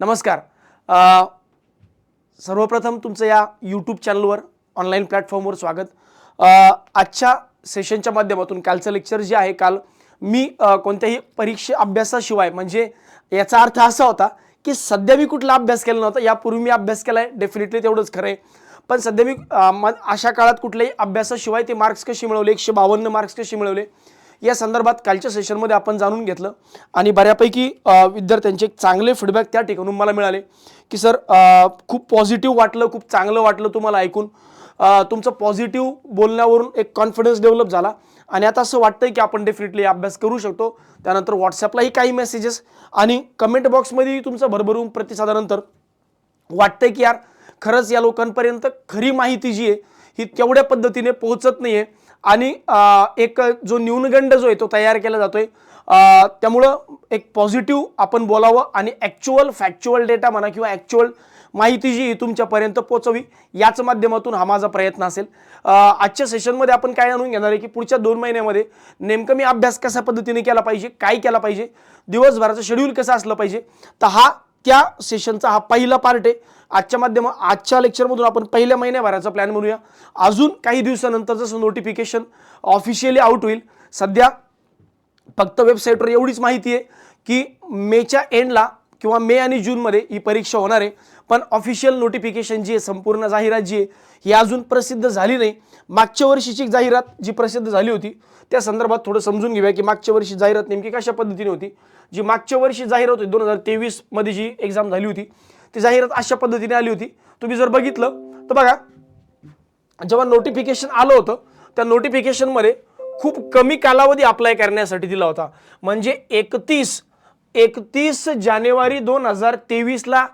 नमस्कार. सर्वप्रथम तुमचं या यूट्यूब चॅनलवर ऑनलाईन प्लॅटफॉर्मवर स्वागत. आजच्या सेशनच्या माध्यमातून कालचं लेक्चर जे आहे काल मी कोणत्याही परीक्षा अभ्यासाशिवाय म्हणजे याचा अर्थ असा होता की सध्या मी कुठला अभ्यास केला नव्हता यापूर्वी मी अभ्यास केला आहे डेफिनेटली तेवढंच खरं आहे पण सध्या मी अशा काळात कुठल्याही अभ्यासाशिवाय ते मार्क्स कसे मिळवले एकशे बावन्न मार्क्स कसे मिळवले या संदर्भात कालच्या सेशनमध्ये आपण जाणून घेतलं. आणि बऱ्यापैकी विद्यार्थ्यांचे एक चांगले फीडबॅक त्या ठिकाणून मला मिळाले की सर खूप पॉझिटिव्ह वाटलं खूप चांगलं वाटलं तुम्हाला ऐकून. तुमचं पॉझिटिव्ह बोलण्यावरून एक कॉन्फिडन्स डेव्हलप झाला. आणि आता असं वाटतंय की आपण डेफिनेटली अभ्यास करू शकतो. त्यानंतर व्हॉट्सअपलाही काही मेसेजेस आणि कमेंट बॉक्समध्येही तुमचं भरभरून प्रतिसादानंतर वाटतंय की यार खरंच या लोकांपर्यंत खरी माहिती जी आहे ही तेवढ्या पद्धतीने पोहोचत नाही आहे आणि एक जो न्यूनगंड जो आहे तो तयार केला जातोय. त्यामुळं एक पॉझिटिव्ह आपण बोलावं आणि ॲक्च्युअल फॅक्च्युअल डेटा म्हणा किंवा ॲक्च्युअल माहिती जी तुमच्यापर्यंत पोचवी याच माध्यमातून हा माझा प्रयत्न असेल. आजच्या सेशनमध्ये आपण काय जाणून घेणार आहे की पुढच्या दोन महिन्यामध्ये नेमकं मी अभ्यास कशा पद्धतीने केला पाहिजे काय केला पाहिजे दिवसभराचं शेड्यूल कसं असलं पाहिजे तर हा त्या सेशनचा हा पहिला पार्ट आहे. आजच्या माध्यम आजच्या लेक्चरमधून आपण पहिल्या महिन्याभराचा प्लॅन बनवूया. अजून काही दिवसानंतर जसं नोटिफिकेशन ऑफिशियली आउट होईल सध्या फक्त वेबसाईटवर एवढीच माहिती आहे की मेच्या एंडला किंवा मे आणि जूनमध्ये ही परीक्षा होणार आहे. पण ऑफिशियल नोटिफिकेशन जी आहे संपूर्ण जाहिरात जी आहे ही अजून प्रसिद्ध झाली नाही. मागच्या वर्षीची जाहिरात जी प्रसिद्ध झाली होती त्या संदर्भात थोडं समजून घेऊया की मागच्या वर्षी जाहिरात नेमकी कशा पद्धतीने होती. जी मागच्या वर्षी जाहिरात होती दोन हजार तेवीसमध्ये जी एक्झाम झाली होती ती जाहिरात अशा पद्धतीने आली होती. तुम्ही जर बघितलं तर बघा जेव्हा नोटिफिकेशन आलं होतं त्या नोटिफिकेशनमध्ये खूप कमी कालावधी अप्लाय करण्यासाठी दिला होता. म्हणजे एकतीस एकतीस जानेवारी दोन हजार तेवीसला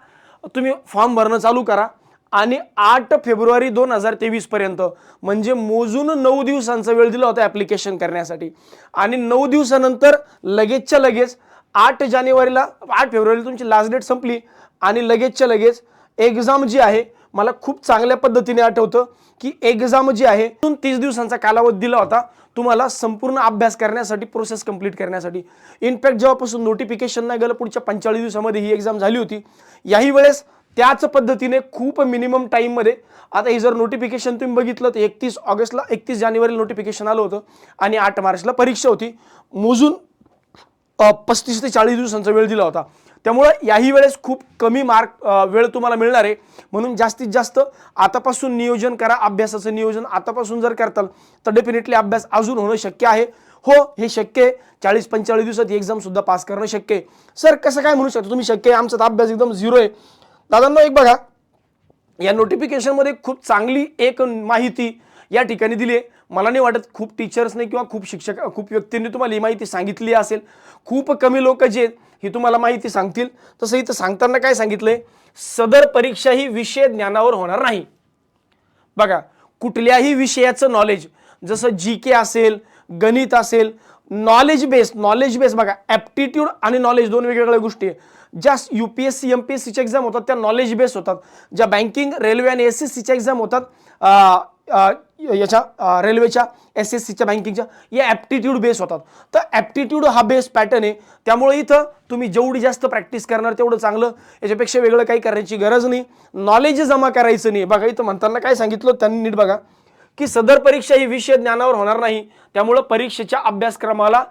तुम्ही फॉर्म भरणं चालू करा आणि आठ फेब्रुवारी दोन हजार तेवीसपर्यंत म्हणजे मोजून नऊ दिवसांचा वेळ दिला होता ॲप्लिकेशन करण्यासाठी. आणि नऊ दिवसानंतर लगेचच्या लगेच आठ जानेवारीला आठ फेब्रुवारीला तुमची लास्ट डेट संपली. आणि लगेचच्या लगेच एक्झाम जी आहे मला खूप चांगल्या पद्धतीने आठवतं की एक्झाम जी आहे तिथून तीस दिवसांचा कालावधी दिला होता तुम्हाला संपूर्ण अभ्यास करण्यासाठी प्रोसेस कंप्लीट करण्यासाठी. इनफॅक्ट जेव्हापासून नोटिफिकेशन नाही गेलं पुढच्या पंचेचाळीस दिवसामध्ये ही एक्झाम झाली होती. याही वेळेस त्याच पद्धतीने खूप मिनिमम टाईममध्ये आता हे जर नोटिफिकेशन तुम्ही बघितलं तर एकतीस ऑगस्टला एकतीस जानेवारीला नोटिफिकेशन आलं होतं आणि आठ मार्चला परीक्षा होती. मोजून पस्तीस ते चाळीस दिवसांचा वेळ दिला होता. त्यामुळं याही वेळेस खूप कमी मार्क वेळ तुम्हाला मिळणार आहे. म्हणून जास्तीत जास्त आतापासून नियोजन करा अभ्यासाचं नियोजन आतापासून जर करताल तर डेफिनेटली अभ्यास अजून होणं शक्य आहे. हो हे शक्य आहे. चाळीस पंचेचाळीस दिवसात ही एक्झाम सुद्धा पास करणं शक्य आहे. सर कसं काय म्हणू शकता तुम्ही? शक्य आहे आमचा तर अभ्यास एकदम झिरो आहे. दादांना एक बघा. या नोटिफिकेशनमध्ये खूप चांगली एक माहिती या ठिकाणी दिली आहे. मला नाही वाटत खूप टीचर्सने किंवा खूप शिक्षक खूप व्यक्तींनी तुम्हाला ही माहिती सांगितली असेल. खूप कमी लोक जे आहेत ही तुम्हाला माहिती सांगतील. तसं इथं सांगताना काय सांगितलंय? सदर परीक्षा ही विषय ज्ञानावर होणार नाही. बघा कुठल्याही विषयाचं नॉलेज जसं जी के असेल गणित असेल नॉलेज बेस नॉलेज बेस बघा ॲप्टिट्यूड आणि नॉलेज दोन वेगवेगळ्या गोष्टी आहे ज्या U P S C M P S सीच्या एक्झाम होतात त्या नॉलेज बेस होतात. ज्या बँकिंग रेल्वे आणि एस एस सीच्या एक्झाम होतात याच्या रेल्वेच्या एस एस सीच्या बँकिंगच्या या ॲप्टिट्यूड बेस होतात. तर ॲप्टिट्यूड हा बेस पॅटर्न आहे. त्यामुळे इथं तुम्ही जेवढी जास्त प्रॅक्टिस करणार तेवढं चांगलं. याच्यापेक्षा वेगळं काही करण्याची गरज नाही. नॉलेज जमा करायचं नाही. बघा इथं म्हणताना काय सांगितलं त्यांनी नीट बघा. की सदर परीक्षा ही विषय ज्ञानावर होणार नाही. त्यामुळं परीक्षेच्या अभ्यासक्रमाला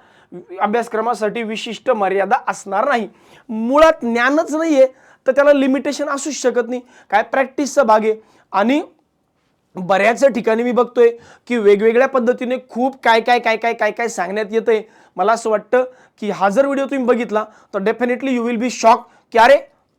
अभ्यासक्रमासाठी विशिष्ट मर्यादा असणार नाही. मुळात ज्ञानच नाही आहे तर त्याला लिमिटेशन असूच शकत नाही. काय? प्रॅक्टिसचा भाग आहे. आणि बऱ्याच ठिकाणी मी बघतोय की वेगवेगळ्या पद्धतीने खूप काय काय काय काय काय काय सांगण्यात येतंय. मला असं वाटतं की हा जर व्हिडिओ तुम्ही बघितला तर definitely you will be shock की अरे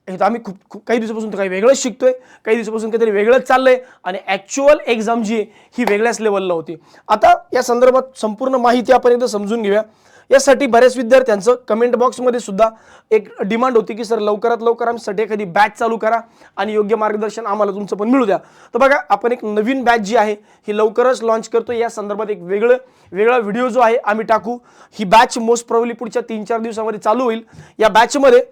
हे तर आम्ही खूप खूप काही दिवसापासून तर काही वेगळंच शिकतोय काही दिवसापासून काहीतरी वेगळंच चाललंय आणि ॲक्च्युअल एक्झाम जी आहे ही वेगळ्याच लेवलला होती. आता या संदर्भात संपूर्ण माहिती आपण एकदा समजून घेऊया. यासाठी बऱ्याच विद्यार्थ्यांचं कमेंट बॉक्समध्ये सुद्धा एक डिमांड होती की सर लवकरात लवकर आमच्यासाठी एखादी बॅच चालू करा आणि योग्य मार्गदर्शन आम्हाला तुमचं पण मिळू द्या. तर बघा आपण एक नवीन बॅच जी आहे ही लवकरच लॉन्च करतो या संदर्भात एक वेगळं वेगळा व्हिडिओ जो आहे आम्ही टाकू. ही बॅच मोस्ट प्रॉब्ली पुढच्या तीन चार दिवसामध्ये चालू होईल. या बॅचमध्ये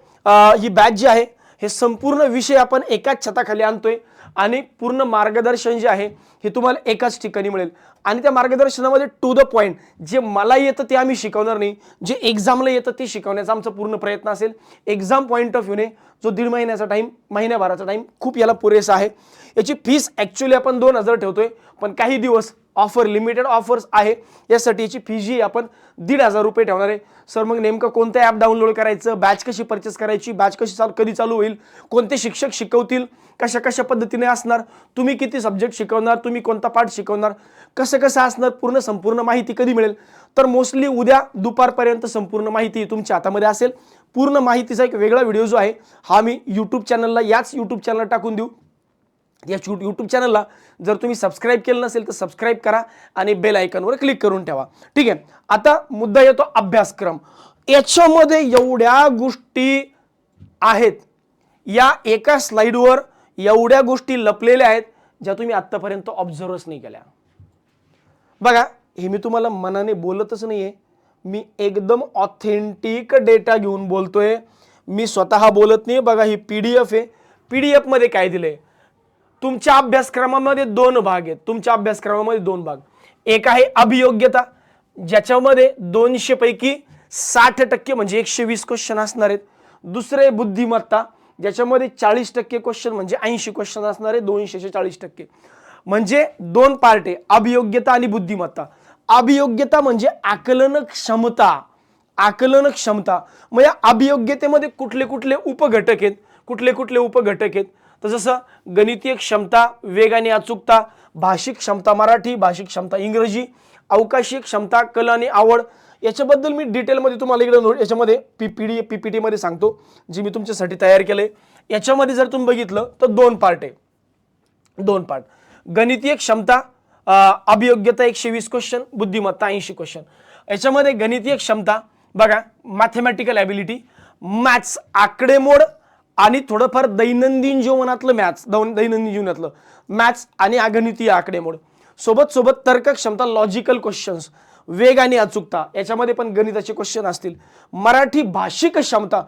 ही बॅच जी आहे हे संपूर्ण विषय आपण एकाच छताखाली आणतोय आणि पूर्ण मार्गदर्शन जे आहे हे तुम्हाला एकाच ठिकाणी मिळेल. आणि त्या मार्गदर्शनामध्ये टू द पॉईंट जे मला येतं ते आम्ही शिकवणार नाही. जे एक्झामला येतं ते शिकवण्याचा आमचा पूर्ण प्रयत्न असेल. एक्झाम पॉईंट ऑफ व्ह्यूने जो दीड महिन्याचा टाईम महिन्याभराचा टाईम खूप याला पुरेसा आहे. याची फीस ॲक्च्युली आपण दोन हजार ठेवतोय. पण काही दिवस ऑफर लिमिटेड ऑफर्स आहे. यासाठी याची फी जी आपण दीड हजार रुपये ठेवणार आहे. सर मग नेमकं कोणतं ॲप डाउनलोड करायचं? बॅच कशी परचेस करायची? बॅच कशी चालू कधी चालू होईल? कोणते शिक्षक शिकवतील? कशा कशा पद्धतीने असणार? तुम्ही किती सब्जेक्ट शिकवणार? तुम्ही कोणता पाठ शिकवणार? कसं कसं असणार पूर्ण संपूर्ण माहिती कधी मिळेल? तर मोस्टली उद्या दुपारपर्यंत संपूर्ण माहिती तुमच्या हातामध्ये असेल. पूर्ण माहितीचा एक वेगळा व्हिडिओ जो आहे हा मी यूट्यूब चॅनलला याच यूट्यूब चॅनलला टाकून देऊ. या यू यूट्यूब चॅनलला जर तुम्ही सबस्क्राईब केलं नसेल तर सबस्क्राईब करा आणि बेल आयकॉनवर क्लिक करून ठेवा. ठीक आहे? आता मुद्दा येतो अभ्यासक्रम. याच्यामध्ये एवढ्या गोष्टी आहेत. या एका स्लाईडवर एवढ्या गोष्टी लपलेल्या आहेत ज्या तुम्ही आत्तापर्यंत ऑब्झर्वच नाही केल्या. बघा हे मी तुम्हाला मनाने बोलतच नाहीये. मी एकदम ऑथेंटिक डेटा घेऊन बोलतोय. मी स्वतः बोलत नाही बघा ही पी डी एफ आहे. पी डी एफमध्ये काय दिलंय? तुमच्या अभ्यासक्रमामध्ये दोन भाग आहेत. तुमच्या अभ्यासक्रमामध्ये दोन भाग. एक आहे अभियोग्यता ज्याच्यामध्ये दोनशे पैकी साठ टक्के म्हणजे एकशे वीस क्वेश्चन असणार आहेत. दुसरे बुद्धिमत्ता ज्याच्यामध्ये चाळीस टक्के क्वेश्चन म्हणजे ऐंशी क्वेश्चन असणार आहे. दोनशेचे चाळीस टक्के. म्हणजे दोन पार्ट आहे अभियोग्यता आणि बुद्धिमत्ता. अभियोग्यता म्हणजे आकलन क्षमता आकलन क्षमता. मग या अभियोग्यतेमध्ये कुठले कुठले उपघटक आहेत? कुठले कुठले उपघटक आहेत? तर जसं गणितीय क्षमता वेग आणि अचूकता भाषिक क्षमता मराठी भाषिक क्षमता इंग्रजी अवकाशीय क्षमता कला आणि आवड. याच्याबद्दल मी डिटेलमध्ये तुम्हाला इकडे नोट याच्यामध्ये P P D P P टीमध्ये सांगतो जी मी तुमच्यासाठी तयार केले याच्यामध्ये जर तुम्ही बघितलं तर दोन पार्ट आहे दोन पार्ट. गणितीय क्षमता अभियोग्यता एकशे वीस क्वेश्चन बुद्धिमत्ता ऐंशी क्वेश्चन याच्यामध्ये गणितीय क्षमता बघा मॅथमॅटिकल ॲबिलिटी मॅथ्स आकडेमोड आणि थोडंफार दैनंदिन जीवनातलं मॅथ्स दैनंदिन जीवनातलं मॅथ्स आणि अगणितीय आकडेमोड सोबत सोबत तर्क क्षमता लॉजिकल क्वेश्चन्स वेग आणि अचूकता याच्यामध्ये पण गणिताचे क्वेश्चन असतील. मराठी भाषिक क्षमता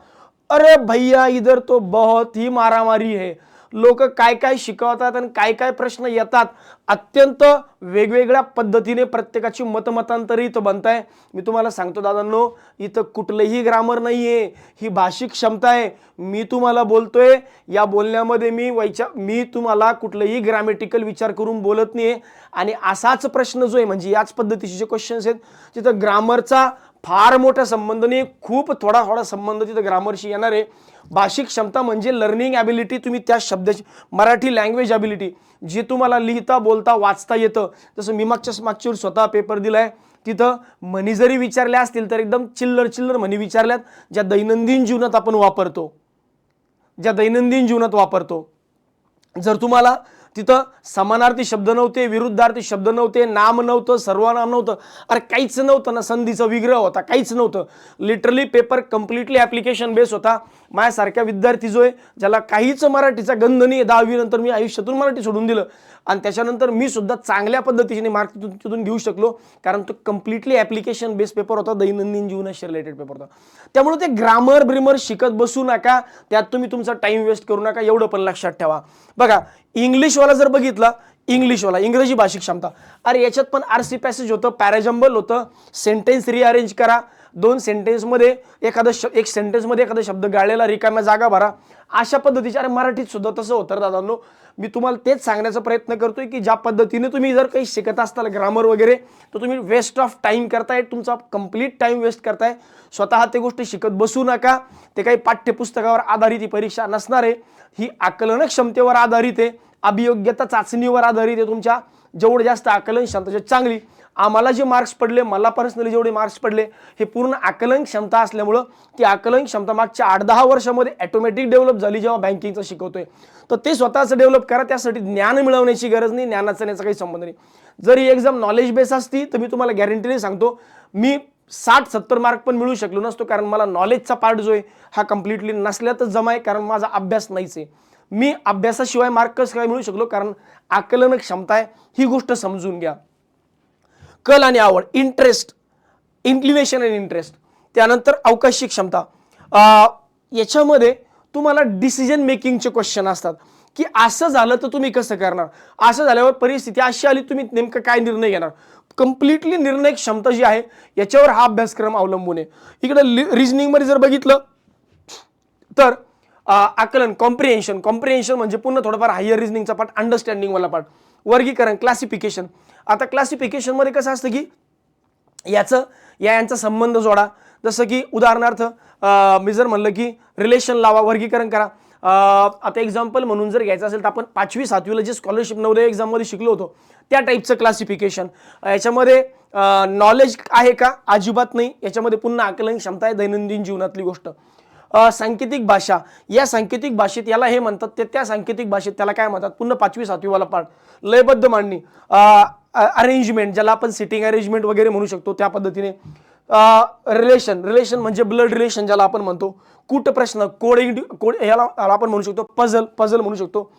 अरे भैया इधर तो बहुत ही मारामारी है. लोक काय काय शिकवतात आणि काय काय प्रश्न येतात अत्यंत वेगवेगळ्या पद्धतीने प्रत्येकाची मतमतांतरी इथं बनत आहे. मी तुम्हाला सांगतो दादांनो इथं कुठलंही ग्रामर नाही आहे ही भाषिक क्षमता आहे. मी तुम्हाला बोलतोय या बोलण्यामध्ये मी वैचा मी तुम्हाला कुठलंही ग्रॅमॅटिकल विचार करून बोलत नाही आणि असाच प्रश्न जो आहे म्हणजे याच पद्धतीचे जे क्वेश्चन्स आहेत तिथं ग्रामरचा फार मोठा संबंध नाही खूप थोडा थोडा संबंध तिथं ग्रामरशी येणार आहे. भाषिक क्षमता म्हणजे लर्निंग ॲबिलिटी तुम्ही त्या शब्दाची मराठी लँग्वेज ॲबिलिटी जे तुम्हाला लिहिता बोलता वाचता येतं. जसं मी मागच्या मागच्या स्वतः पेपर दिला आहे तिथं म्हणी जरी विचारल्या असतील तर एकदम चिल्लर चिल्लर म्हणी विचारल्यात ज्या दैनंदिन जीवनात आपण वापरतो. ज्या दैनंदिन जीवनात वापरतो. जर तुम्हाला तिथं समानार्थी शब्द नव्हते विरुद्धार्थी शब्द नव्हते नाम नव्हतं सर्वनाम नव्हतं. अरे काहीच नव्हतं ना संधीचा विग्रह होता काहीच नव्हतं. Literally paper completely application base होता. माझ्यासारख्या विद्यार्थी जो आहे ज्याला काहीच मराठीचा गंध नाही दहावीनंतर मी आयुष्यातून मराठी सोडून दिलं. आणि त्याच्यानंतर मी सुद्धा चांगल्या पद्धतीने मार्क तिथून तिथून घेऊ शकलो कारण तो कम्प्लिटली ॲप्लिकेशन बेस पेपर होता दैनंदिन जीवनाशी रिलेटेड पेपर होता. त्यामुळे ते ग्रामर ब्रिमर शिकत बसू नका त्यात तुम्ही तुमचा टाईम वेस्ट करू नका एवढं पण लक्षात ठेवा. बघा इंग्लिशवाला जर बघितला इंग्लिशवाला इंग्रजी भाषिक क्षमता. अरे याच्यात पण आर सी पॅसेज होतं पॅराजंबल होतं सेंटेन्स रिअरेंज करा. दोन सेंटेन्समध्ये एखादं श एक सेंटेन्समध्ये एखादा शब्द गाळलेला रिकाम्या जागा भरा. अशा पद्धतीचे अरे मराठीत सुद्धा तसं होतं दादांनो. मी तुम्हाला तेच सांगण्याचा प्रयत्न करतोय की ज्या पद्धतीने तुम्ही जर काही शिकत असताल ग्रामर वगैरे तर तुम्ही वेस्ट ऑफ टाईम करताय तुमचा कंप्लीट टाईम वेस्ट करताय. स्वतः ते गोष्टी शिकत बसू नका. ते काही पाठ्यपुस्तकावर आधारित ही परीक्षा नसणार आहे. ही आकलन क्षमतेवर आधारित आहे. अभियोग्यता चाचणीवर आधारित आहे तुमच्या. जेवढं जास्त आकलन क्षमता चांगली. आम्हाला जे मार्क्स पडले मला पर्सनली जेवढे मार्क्स पडले हे पूर्ण आकलन क्षमता असल्यामुळं ती आकलन क्षमता मागच्या आठ दहा वर्षामध्ये ॲटोमॅटिक डेव्हलप झाली जेव्हा बँकिंगचं शिकवतोय. तर ते स्वतःचं डेव्हलप करा त्यासाठी ज्ञान मिळवण्याची गरज नाही ज्ञानाचा याचा काही संबंध नाही. जर ही एक्झाम नॉलेज बेस असती तर मी तुम्हाला गॅरंटीने सांगतो मी साठ सत्तर मार्क पण मिळू शकलो नसतो कारण मला नॉलेजचा पार्ट जो आहे हा कम्प्लिटली नसल्यातच जमा आहे कारण माझा अभ्यास नाहीच आहे. मी अभ्यासाशिवाय मार्क कसं काय मिळू शकलो कारण आकलन क्षमता आहे ही गोष्ट समजून घ्या. कल आणि आवड इंटरेस्ट इन्क्लिनेशन अँड इंटरेस्ट त्यानंतर अवकाशी क्षमता. याच्यामध्ये तुम्हाला डिसिजन मेकिंगचे क्वेश्चन असतात. की असं झालं तर तुम्ही कसं करणार? असं झाल्यावर परिस्थिती अशी आली तुम्ही नेमकं काय निर्णय घेणार? कम्प्लिटली निर्णय क्षमता जी आहे याच्यावर हा अभ्यासक्रम अवलंबून आहे. इकडं रिजनिंगमध्ये जर बघितलं तर आकलन कॉम्प्रिहेन्शन कॉम्प्रिहेन्शन म्हणजे पुन्हा थोडंफार हायर रिजनिंगचा पार्ट अंडरस्टँडिंगवाला पार्ट वर्गीकरण क्लासिफिकेशन आता क्लासिफिकेशनमध्ये कसं असतं की याचं या यांचा संबंध जोडा. जसं की उदाहरणार्थ मी जर म्हणलं की रिलेशन लावा वर्गीकरण करा. आता एक्झाम्पल म्हणून जर घ्यायचं असेल तर आपण पाचवी सातवीला जे स्कॉलरशिप नवोदय एक्झाममध्ये शिकलो होतो त्या टाईपचं क्लासिफिकेशन याच्यामध्ये नॉलेज आहे का? अजिबात नाही. याच्यामध्ये पुन्हा आकलन क्षमता आहे दैनंदिन जीवनातली गोष्ट. सांकेतिक भाषा. या सांकेतिक भाषेत याला हे म्हणतात ते त्या सांकेतिक भाषेत त्याला काय म्हणतात? पुन्हा पाचवी सातवीवाला पाठ. लयबद्ध मांडणी अरेंजमेंट ज्याला आपण सिटिंग अरेंजमेंट वगैरे म्हणू शकतो त्या पद्धतीने. रिलेशन रिलेशन म्हणजे ब्लड रिलेशन ज्याला आपण म्हणतो. कूट प्रश्न कोडिंग कोड याला आपण म्हणू शकतो. पझल पझल म्हणू शकतो.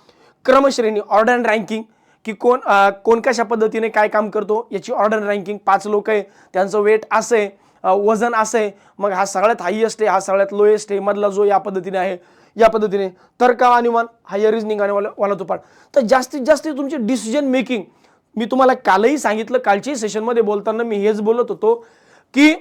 क्रमश्रेणी ऑर्डर अँड रँकिंग की कोण कोण कशा पद्धतीने काय काम करतो याची ऑर्डर रँकिंग पाच लोक आहे त्यांचं वेट असं आहे. वजन असं आहे मग हा सगळ्यात हायेस्ट आहे हा सगळ्यात लोएस्ट आहे मधला जो या पद्धतीने आहे या पद्धतीने. तर्क अनुमान हायर रिजनिंग आणि वाला वाला तो तर जास्तीत जास्त तुमची डिसिजन मेकिंग मी तुम्हाला कालही सांगितलं कालच्याही सेशनमध्ये बोलताना मी हेच बोलत होतो की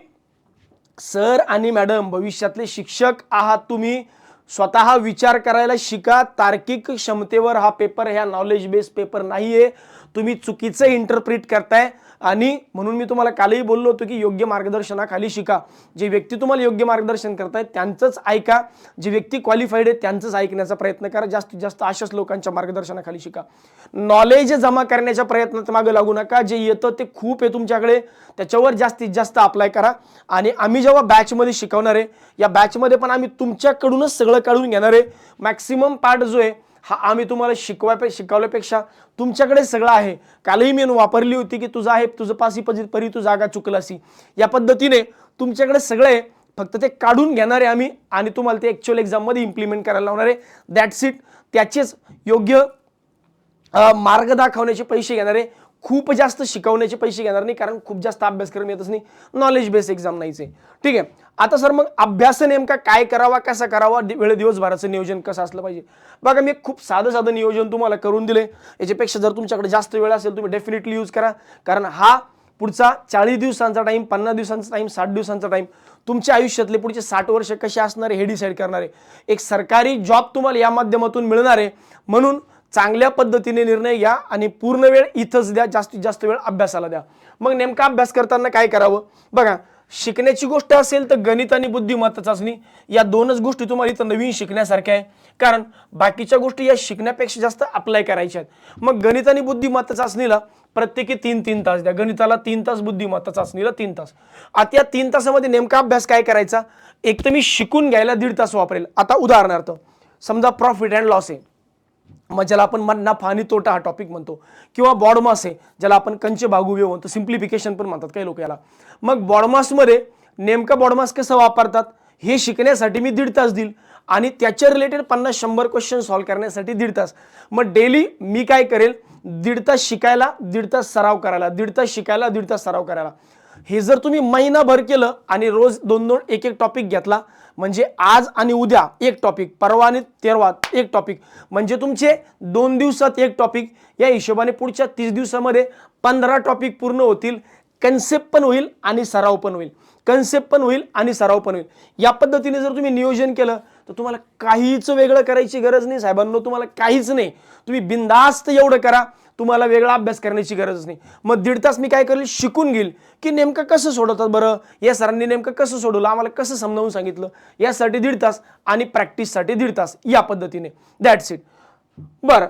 सर आणि मॅडम भविष्यातले शिक्षक आहात तुम्ही स्वतः विचार करायला शिका तार्किक क्षमतेवर हा पेपर ह्या नॉलेज बेस्ड पेपर नाही आहे तुम्ही चुकीचं इंटरप्रिट करताय आणि म्हणून मी तुम्हाला कालही बोललो होतो की योग्य मार्गदर्शनाखाली शिका. जे व्यक्ती तुम्हाला योग्य मार्गदर्शन करतायत त्यांचंच ऐका. जे व्यक्ती क्वालिफाईड आहे त्यांचंच ऐकण्याचा प्रयत्न करा. जास्तीत जास्त अशाच लोकांच्या मार्गदर्शनाखाली शिका. नॉलेज जमा करण्याच्या प्रयत्नात मागे लागू नका. जे येतं ते खूप आहे तुमच्याकडे. त्याच्यावर जास्तीत जास्त अप्लाय करा. आणि आम्ही जेव्हा बॅचमध्ये शिकवणार आहे या बॅचमध्ये पण आम्ही तुमच्याकडूनच सगळं काढून घेणार आहे. मॅक्सिमम पार्ट जो आहे हा आम्ही तुम्हाला शिकवाय शिकवल्यापेक्षा तुमच्याकडे सगळं आहे. कालही मी वापरली होती की तुझा आहे तुझं पासी पजी परी तू जागा चुकलासी या पद्धतीने तुमच्याकडे सगळं आहे. फक्त ते काढून घेणार आहे आम्ही आणि तुम्हाला ते ॲक्च्युअल एक्झाममध्ये इम्प्लिमेंट करायला लावणार आहे. दॅट्स इट त्याचेच योग्य मार्ग दाखवण्याचे पैसे घेणार आहे. खूप जास्त शिकवण्याचे पैसे घेणार नाही कारण खूप जास्त अभ्यासक्रम येतच नाही. नॉलेज बेस एक्झाम नाहीच आहे. ठीक आहे. आता सर मग अभ्यास नेमका काय करावा कसा करावा? वेळ दिवसभराचं नियोजन कसं असलं पाहिजे? बघा मी एक खूप साधं साधं नियोजन तुम्हाला करून दिले याच्यापेक्षा जर तुमच्याकडे जास्त वेळ असेल तुम्ही डेफिनेटली यूज करा. कारण हा पुढचा चाळीस दिवसांचा टाईम पन्नास दिवसांचा टाईम साठ दिवसांचा टाईम तुमच्या आयुष्यातले पुढचे साठ वर्ष कसे असणार हे डिसाईड करणार आहे. एक सरकारी जॉब तुम्हाला या माध्यमातून मिळणार आहे. म्हणून चांगल्या पद्धतीने निर्णय घ्या आणि पूर्ण वेळ इथंच द्या जास्तीत जास्त वेळ अभ्यासाला द्या. मग नेमका अभ्यास करताना काय करावं? बघा शिकण्याची गोष्ट असेल तर गणित आणि बुद्धिमत्ता चाचणी या दोनच गोष्टी तुम्हाला इथं नवीन शिकण्यासारख्या आहे कारण बाकीच्या गोष्टी या शिकण्यापेक्षा जास्त अप्लाय करायच्या आहेत. मग गणित आणि बुद्धिमत्ता चाचणीला प्रत्येकी तीन तीन तास द्या. गणिताला तीन तास बुद्धिमत्ता चाचणीला तीन तास. आता या तीन तासामध्ये नेमका अभ्यास काय करायचा? एक तर मी शिकून घ्यायला दीड तास वापरेल. आता उदाहरणार्थ समजा प्रॉफिट अँड लॉस आहे. मग ज्याला आपण मन- नफा आणि तोटा हा टॉपिक म्हणतो. किंवा बॉडमास आहे ज्याला आपण कंचे भागुवे म्हणतो. सिम्प्लिफिकेशन पण म्हणतात काही लोक याला. मग बॉडमासमध्ये नेमका बॉडमास कसं वापरतात? हे शिकण्यासाठी मी दीड तास देईल. आणि त्याच्या रिलेटेड पन्नास शंभर क्वेश्चन सॉल्व्ह करण्यासाठी दीड तास. मग डेली मी काय करेल? दीड तास शिकायला दीड तास सराव करायला. दीड तास शिकायला दीड तास सराव करायला. हे जर तुम्ही महिनाभर केलं आणि रोज दोन दोन एक एक टॉपिक घेतला म्हणजे आज आणि उद्या एक टॉपिक परवा आणि तेरवा एक टॉपिक म्हणजे तुमचे दोन दिवसात एक टॉपिक या हिशोबाने पुढच्या तीस दिवसामध्ये पंधरा टॉपिक पूर्ण होतील कन्सेप्ट पण होईल आणि सराव पण होईल. कन्सेप्ट पण होईल आणि सराव पण होईल. या पद्धतीने जर तुम्ही नियोजन केलं तर तुम्हाला काहीच वेगळं करायची गरज नाही साहेबांनो तुम्हाला काहीच नाही. तुम्ही बिंदास्त एवढं करा. तुम्हाला वेगळा अभ्यास करण्याची गरज नाही. मग दीड तास मी काय करेल? शिकून घेईल. की नेमकं कसं सोडवतात बरं? या सरांनी नेमकं कसं सोडवलं? आम्हाला कसं समजावून सांगितलं? यासाठी दीड तास आणि प्रॅक्टिससाठी दीड तास या पद्धतीने. दॅट्स इट बरं.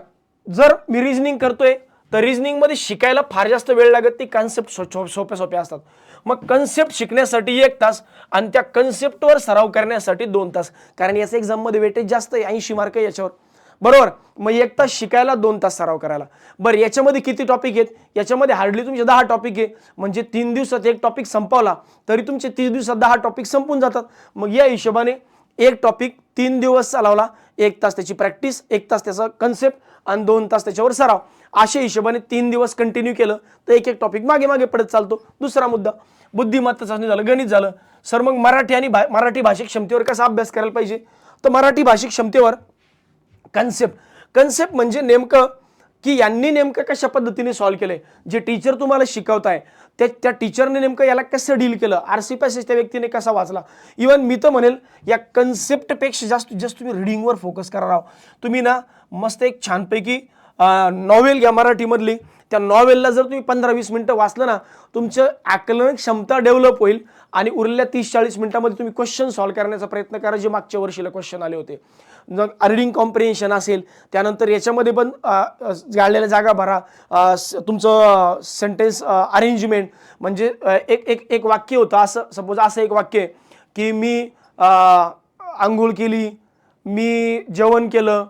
जर मी रिजनिंग करतोय तर रिजनिंगमध्ये शिकायला फार जास्त वेळ लागत ती कन्सेप्ट सोप्या सोप्या असतात. मग कन्सेप्ट शिकण्यासाठी एक तास आणि त्या कन्सेप्टवर सराव करण्यासाठी दोन तास. कारण याचं एक्झाममध्ये वेटेज जास्त आहे ऐंशी मार्क आहे याच्यावर. बरोबर? मग एक तास शिकायला दोन तास सराव करायला. बरं याच्यामध्ये किती टॉपिक आहेत? याच्यामध्ये हार्डली तुमचे दहा टॉपिक आहे. म्हणजे तीन दिवसात एक टॉपिक संपवला तरी तुमचे तीस दिवसात दहा टॉपिक संपून जातात. मग या हिशोबाने एक टॉपिक तीन दिवस चालवला एक तास त्याची प्रॅक्टिस एक तास त्याचा कन्सेप्ट आणि दोन तास त्याच्यावर सराव. अशा हिशोबाने तीन दिवस कंटिन्यू केलं तर एक एक टॉपिक मागे मागे पडत चालतो. दुसरा मुद्दा बुद्धिमत्ता चाचणी झालं गणित झालं. सर मग मराठी आणि भा मराठी भाषिक क्षमतेवर कसा अभ्यास करायला पाहिजे? तर मराठी भाषिक क्षमतेवर कन्सेप्ट कन्सेप्ट म्हणजे नेमकं की यांनी नेमकं कशा पद्धतीने सॉल्व्ह आहे जे टीचर तुम्हाला शिकवताय त्या त्या टीचरने नेमकं याला कसं डील केलं? आर सी पॅसेज त्या व्यक्तीने कसा वाचला? इवन मी तर म्हणेल या कन्सेप्टपेक्षा जास्त जास्त तुम्ही रिडिंगवर फोकस करा राव तुम्ही ना मस्त एक छानपैकी नॉवेल घ्या मराठीमधली. त्या नॉवेलला जर तुम्ही पंधरा वीस मिनटं वाचलं ना तुमचं आकलन क्षमता डेव्हलप होईल आणि उरलेल्या तीस चाळीस मिनिटामध्ये तुम्ही क्वेश्चन सॉल्व्ह करण्याचा प्रयत्न करा जे मागच्या वर्षीला क्वेश्चन आले होते. मग रिडिंग कॉम्प्रिहेन्शन असेल त्यानंतर याच्यामध्ये पण गाळलेल्या जागा भरा. स- तुमचं सेंटेन्स अरेंजमेंट म्हणजे एक एक एक वाक्य होतं. असं सपोज असं एक वाक्य की मी आंघोळ केली मी जेवण केलं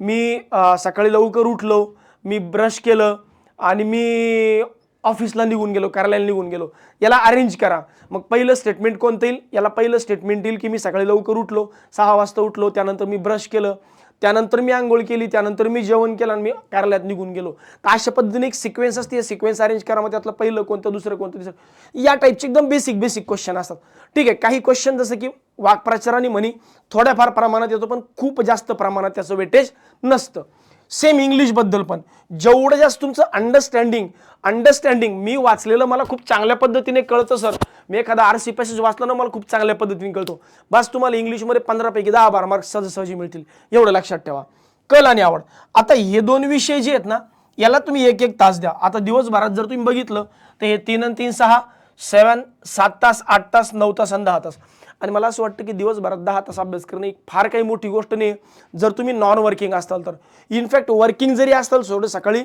मी सकाळी लवकर उठलो मी ब्रश केलं आणि मी ऑफिसला निघून गेलो कार्यालयाला निघून गेलो. याला अरेंज करा. मग पहिलं स्टेटमेंट कोणतं येईल? याला पहिलं स्टेटमेंट येईल की मी सकाळी लवकर उठलो सहा वाजता उठलो त्यानंतर मी ब्रश केलं त्यानंतर मी आंघोळ केली त्यानंतर मी जेवण केलं आणि मी कार्यालयात निघून गेलो. तर अशा पद्धतीने एक सिक्वेन्स असते. सिक्वेन्स अरेंज करा. मग त्यातलं पहिलं कोणतं दुसरं कोणतं दुसरं या टाईपचे एकदम बेसिक बेसिक क्वेश्चन असतात. ठीक आहे? काही क्वेश्चन जसं की वाक्प्रचार आणि म्हणी थोड्याफार प्रमाणात येतो पण खूप जास्त प्रमाणात त्याचं वेटेज नसतं. सेम इंग्लिशबद्दल पण. जेवढं जास्त तुमचं अंडरस्टँडिंग अंडरस्टँडिंग मी वाचलेलं मला खूप चांगल्या पद्धतीने कळतं सर मी एखादा आर सी पॅसेज वाचला ना मला खूप चांगल्या पद्धतीने कळतो. बस तुम्हाला इंग्लिशमध्ये पंधरापैकी दहा बारा मार्क्स सहजसहजी मिळतील. एवढं लक्षात ठेवा. कल आणि आवड. आता हे दोन विषय जे आहेत ना याला तुम्ही एक एक तास द्या. आता दिवसभरात जर तुम्ही बघितलं तर हे तीन आणि तीन सहा सेवन सात तास आठ तास नऊ तास आणि दहा तास. आणि मला असं वाटतं की दिवसभरात दहा तास अभ्यास करणे एक फार काही मोठी गोष्ट नाही. जर तुम्ही नॉन वर्किंग असाल तर. इनफॅक्ट वर्किंग जरी असाल सोडं सकाळी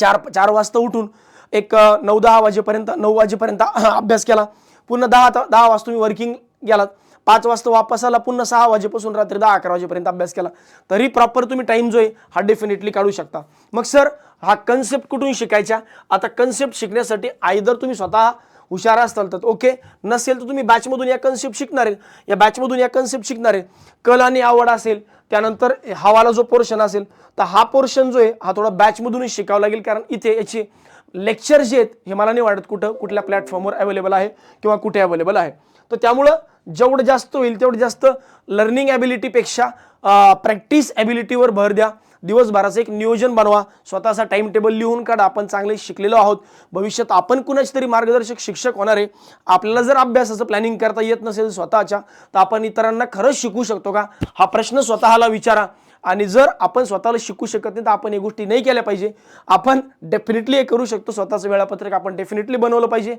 चार चार वाजता उठून एक नऊ दहा वाजेपर्यंत नऊ वाजेपर्यंत अभ्यास केला. पुन्हा दहा दहा वाजता तुम्ही वर्किंग गेलात. पाच वाजता वापस आला पुन्हा सहा वाजेपासून रात्री दहा अकरा वाजेपर्यंत अभ्यास केला. तरी प्रॉपर तुम्ही टाईम जो आहे हा डेफिनेटली काढू शकता. मग सर हा कन्सेप्ट कुठून शिकायचा? आता कन्सेप्ट शिकण्यासाठी आयदर तुम्ही स्वतः हुशार असाल तर. ओके नसेल तर तुम्ही बॅचमधून या कन्सेप्ट शिकणार आहे. या बॅचमधून या कन्सेप्ट शिकणार आहे. कल आणि आवड असेल त्यानंतर हवाला जो पोर्शन असेल तर हा पोर्शन जो आहे हा थोडा बॅचमधूनच शिकावा लागेल. कारण इथे याची लेक्चर जे आहेत हे मला नाही वाटत कुठं कुठल्या प्लॅटफॉर्मवर अवेलेबल आहे किंवा कुठे अवेलेबल आहे. तर त्यामुळं जेवढं जास्त होईल तेवढं जास्त लर्निंग ॲबिलिटीपेक्षा प्रॅक्टिस ॲबिलिटीवर भर द्या. दिवसभराचं एक नियोजन बनवा. स्वतःचा टाईम टेबल लिहून काढा. आपण चांगले शिकलेलो आहोत. भविष्यात आपण कुणाचे तरी मार्गदर्शक शिक्षक होणार आहे. आपल्याला जर अभ्यासाचं प्लॅनिंग करता येत नसेल स्वतःच्या तर आपण इतरांना खरंच शिकू शकतो का? हा प्रश्न स्वतःला विचारा. आणि जर आपण स्वतःला शिकू शकत नाही तर आपण या गोष्टी नाही केल्या पाहिजे. आपण डेफिनेटली हे करू शकतो. स्वतःचं वेळापत्रक आपण डेफिनेटली बनवलं पाहिजे.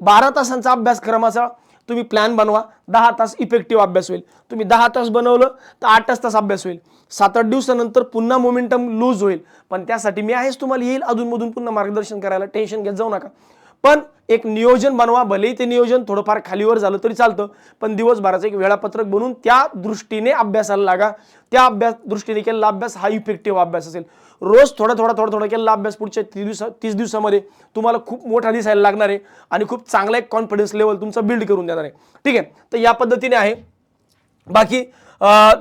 बारा तासांचा अभ्यासक्रमाचा तुम्ही प्लॅन बनवा. दहा तास इफेक्टिव्ह अभ्यास होईल. तुम्ही दहा तास बनवलं तर आठच तास अभ्यास होईल. सात आठ दिवसानंतर पुन्हा मोमेंटम लूज होईल. पण त्यासाठी मी आहेच तुम्हाला येईल अधूनमधून पुन्हा मार्गदर्शन करायला टेन्शन घेत जाऊ नका. पण एक नियोजन बनवा भलेही ते नियोजन थोडंफार खालीवर झालं तरी चालतं पण दिवसभराचं एक वेळापत्रक बनवून त्या दृष्टीने अभ्यासाला लागा. त्या अभ्यास दृष्टीने केलेला अभ्यास हा इफेक्टिव्ह अभ्यास असेल. रोज थोडा थोडा थोडा थोडा केलेला अभ्यास पुढच्या तीस दिवसा तीस दिवसामध्ये तुम्हाला खूप मोठा दिसायला लागणार आहे आणि खूप चांगला एक कॉन्फिडन्स लेवल तुमचा बिल्ड करून देणार आहे. ठीक आहे? तर या पद्धतीने आहे. बाकी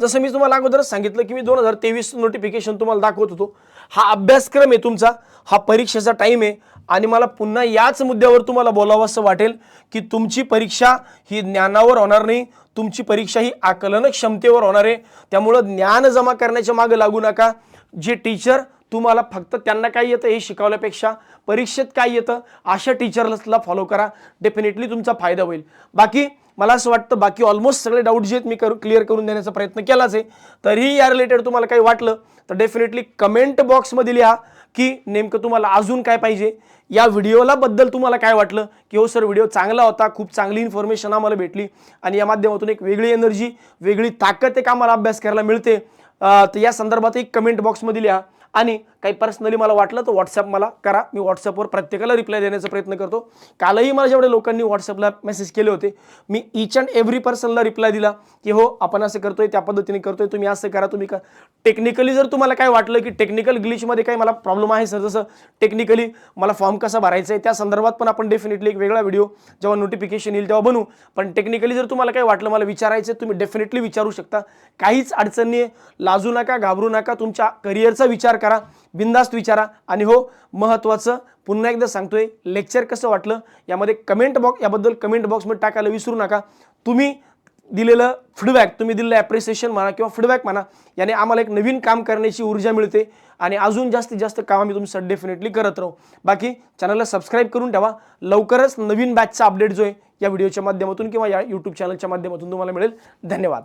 जसं मी तुम्हाला अगोदरच सांगितलं की मी दोन हजार तेवीस नोटिफिकेशन तुम्हाला दाखवत होतो. हा अभ्यासक्रम आहे तुमचा. हा परीक्षेचा टाईम आहे. आणि मला पुन्हा याच मुद्द्यावर तुम्हाला बोलावं असं वाटेल की तुमची परीक्षा ही ज्ञानावर होणार नाही. तुमची परीक्षा ही आकलन क्षमतेवर होणार आहे. त्यामुळं ज्ञान जमा करण्याच्या मागे लागू नका. जे टीचर तुम्हाला फक्त त्यांना काय येतं हे शिकवल्यापेक्षा परीक्षेत काय येतं अशा टीचरला फॉलो करा. डेफिनेटली तुमचा फायदा होईल. बाकी मला असं वाटतं बाकी ऑलमोस्ट सगळे डाऊट जे आहेत मी करू क्लिअर करून देण्याचा प्रयत्न केलाच आहे. तरीही या रिलेटेड तुम्हाला काही वाटलं तर डेफिनेटली कमेंट बॉक्समध्ये लिहा की नेमकं तुम्हाला अजून काय पाहिजे. या व्हिडिओला बद्दल तुम्हाला काय वाटलं की हो सर व्हिडिओ चांगला होता खूप चांगली इन्फॉर्मेशन आम्हाला भेटली. आणि या माध्यमातून एक वेगळी एनर्जी वेगळी ताकद एक आम्हाला अभ्यास करायला मिळते. तर या संदर्भात एक कमेंट बॉक्समध्ये लिहा. आणि काही पर्सनली मला वाटलं तर व्हॉट्सअप मला करा. मी व्हॉट्सअपवर प्रत्येकाला रिप्लाय देण्याचा प्रयत्न करतो. कालही मला जेवढे लोकांनी व्हॉट्सअपला मेसेज केले होते मी इच अँड एव्हरी पर्सनला रिप्लाय दिला की हो आपण असं करतोय त्या पद्धतीने करतोय तुम्ही असं करा तुम्ही का टेक्निकली जर तुम्हाला काय वाटलं की टेक्निकल ग्लिचमध्ये काही मला प्रॉब्लेम आहे सर जसं टेक्निकली मला फॉर्म कसा भरायचा आहे त्या संदर्भात पण आपण डेफिनेटली एक वेगळा व्हिडिओ जेव्हा नोटिफिकेशन येईल तेव्हा बनवू. पण टेक्निकली जर तुम्हाला काय वाटलं मला विचारायचं तुम्ही डेफिनेटली विचारू शकता. काहीच अडचण नाही लाजू नका घाबरू नका. तुमच्या करिअरचा विचार करा. बिंदास्त विचारा. आणि हो महत्त्वाचं पुन्हा एकदा सांगतोय लेक्चर कसं वाटलं? यामध्ये कमेंट बॉक्स याबद्दल कमेंट बॉक्समध्ये टाकायला विसरू नका. तुम्ही दिलेलं फीडबॅक तुम्ही दिलेलं ॲप्रिसिएशन म्हणा किंवा फीडबॅक म्हणा याने आम्हाला एक नवीन काम करण्याची ऊर्जा मिळते आणि अजून जास्तीत जास्त काम आम्ही तुमच्यासाठी डेफिनेटली करत राहू. बाकी चॅनलला सबस्क्राईब करून ठेवा. लवकरच नवीन बॅचचा अपडेट जो आहे या व्हिडिओच्या माध्यमातून किंवा या यूट्यूब चॅनलच्या माध्यमातून तुम्हाला मिळेल. धन्यवाद.